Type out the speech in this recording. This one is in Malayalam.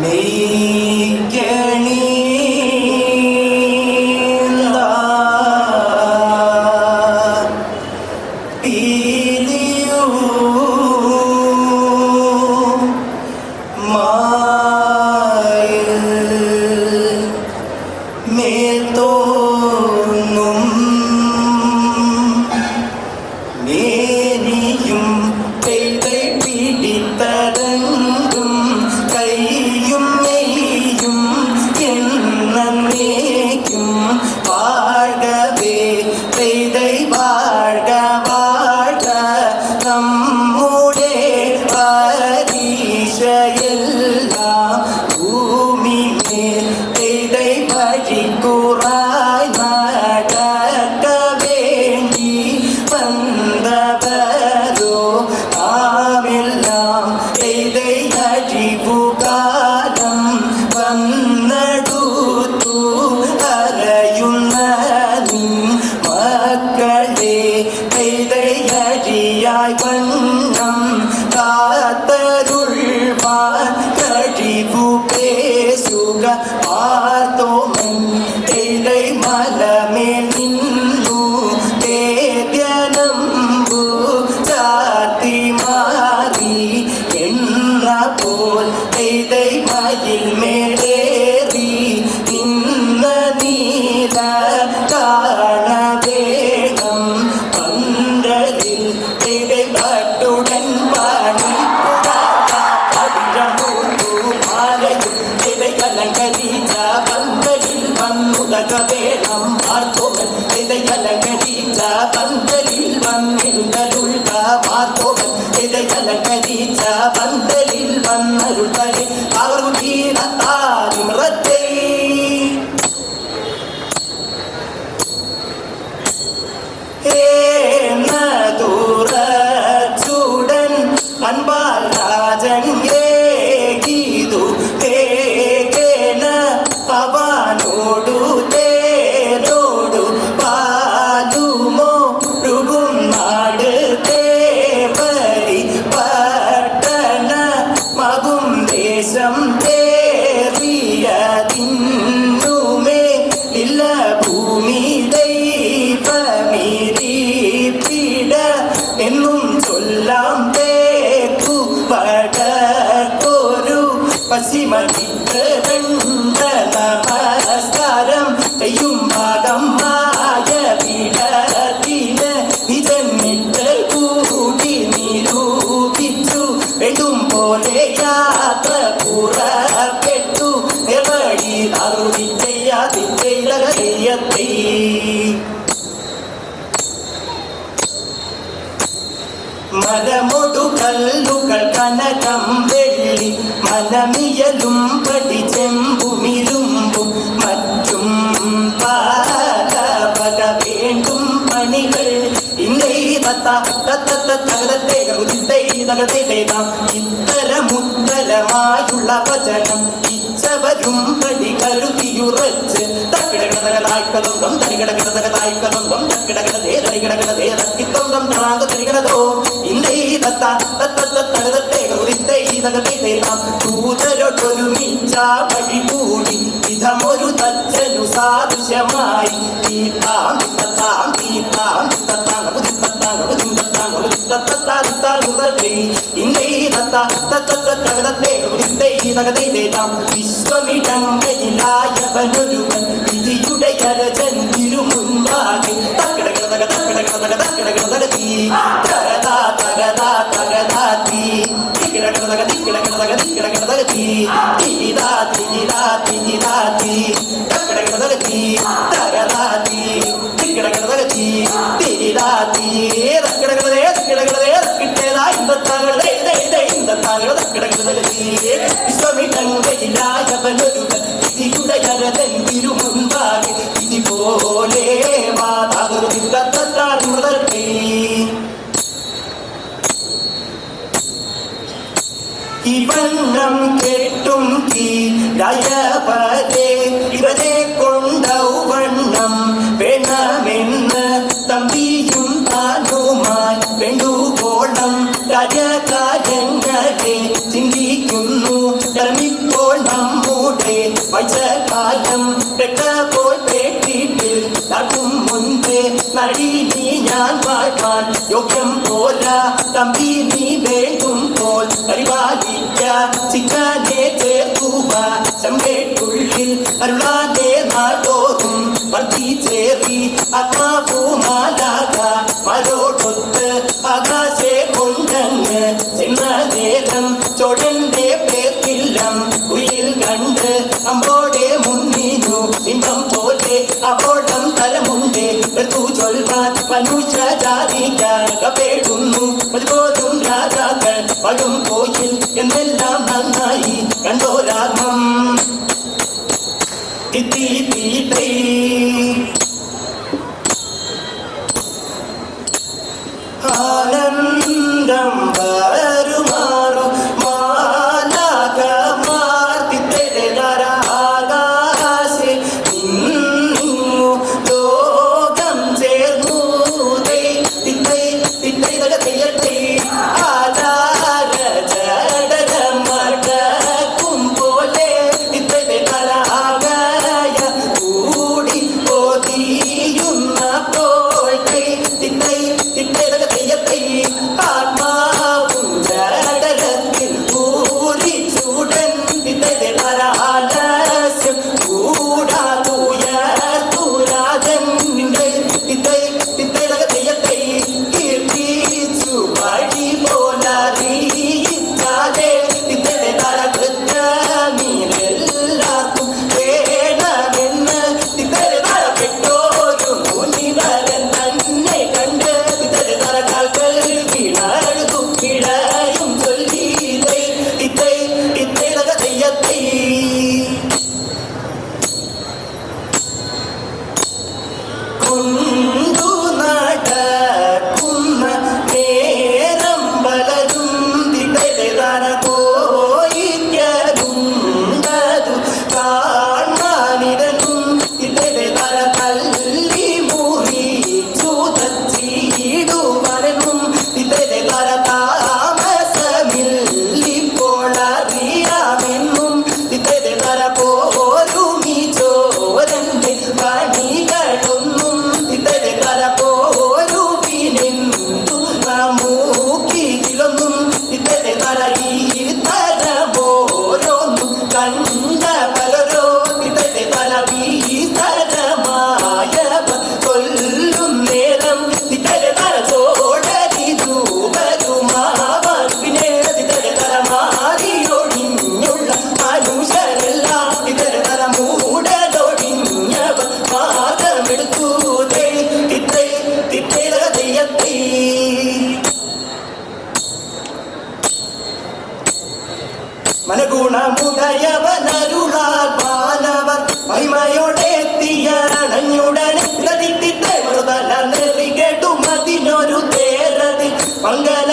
Make it 听过 பந்தலில் வண்ணருள் മരമൊടു കല്ലുകൾ കനകം വെള്ളി മനമിയലും പടി ചെമ്പുമിരുമ്പും മറ്റും പല പല വേണ്ടും പണികൾ. ഇന്നേ തത്ത തത്ത തകതത്തെ രുദിത്തേ തകതേ ഇത്തരമുത്തരമായുള്ള വചനം ഇച്ചവരും പടി കരുതിയുറച്ച്. തക്കിടകിടതകതായ്ക്കതൊന്തം തരികിടകിടതകതായ്ക്കതൊന്തം തക്കിടകിടതേ തരികിടകിടതേ തക്കിത്തൊന്തം തറാങ്ക ദൂതരൊട്ടൊരുമിച്ച വഴി കൂടി വിധമൊരു തച്ചനു സാദൃശ്യമായി തീത്താം തീത്താം തിത്തത്താം വിശ്വമിടങ്ങയിലായവനൊരുവൻ വിധിയുടെ കരജൻ തിരുമുൻപാകെ തക്കിടകിടതക തക്കിടകിടതക തക്കിടകിടതക തീ തിക്കിടകിടതക തിക്കിടകിടതക തീ തിരിതാ തിരിതാ തിരിതാ തീ തക്കിടകിടതക തീ തകതാ തീ തിക്കിടകിടതക തീ തിരിതാ തീ തക്കിടകിടതേ തക്കിടകിടതേ തക്കിട്ടേതാ ഇന്നത്താകളേ ദേ ദേ ഇന്നത്താകളെ തക്കിടകിടതക തീ വിശ്വമിടങ്ങയിലായവനൊരുവൻ വിധിയുടെ കരതൻ തിരുമുൻപാകെ വിധി ഇവണ്ണം കേട്ടും തീരയവരെ ഇവരെ കൊണ്ടൗവണ്ണം വേണമെന്ന് തമ്പിയും താനുമായി വേണ്ടുകോണം രാജകാര്യങ്ങളെ ചിന്തിക്കുന്നു. ധർമ്മിപ്പോൾ നമ്മുടെ വയസ്സകാലം രക്ഷപ്പോൾ കേട്ടിട്ട് നടക്കും മുൻപേ നടി നീ ഞാൻ വാഴ്വാൻ. യോഗ്യം പോരാ തമ്പി നീ വേണ്ടും പോൽ പരിപാലിക്ക ചിക്കാതെ ചേർക്കുക ചമ്പേക്കുള്ളിൽ അരുളാതെ നാടോറും വർദ്ധിച്ചേറി അതാപൂ മാലാക മരോടൊത്ത് ആകാശെ കൊണ്ടങ്ങ് ചെന്നേരം ചോടന്റെ പേർക്കില്ലം കുയിൽ കണ്ട് അമ്പോടെ മുന്നിനു ഇമ്പം പോലെ അപ്പോടം തലമുണ്ടേ. എടുത്തു ചൊൽവാൻ മനുഷ്യ ജാതിക്ക പേടുന്നു അതുപോലെ താരാകൾ പടും പോയിൽ എന്നെല്ലാം നന്നായി കണ്ടോരാത്മം. அங்க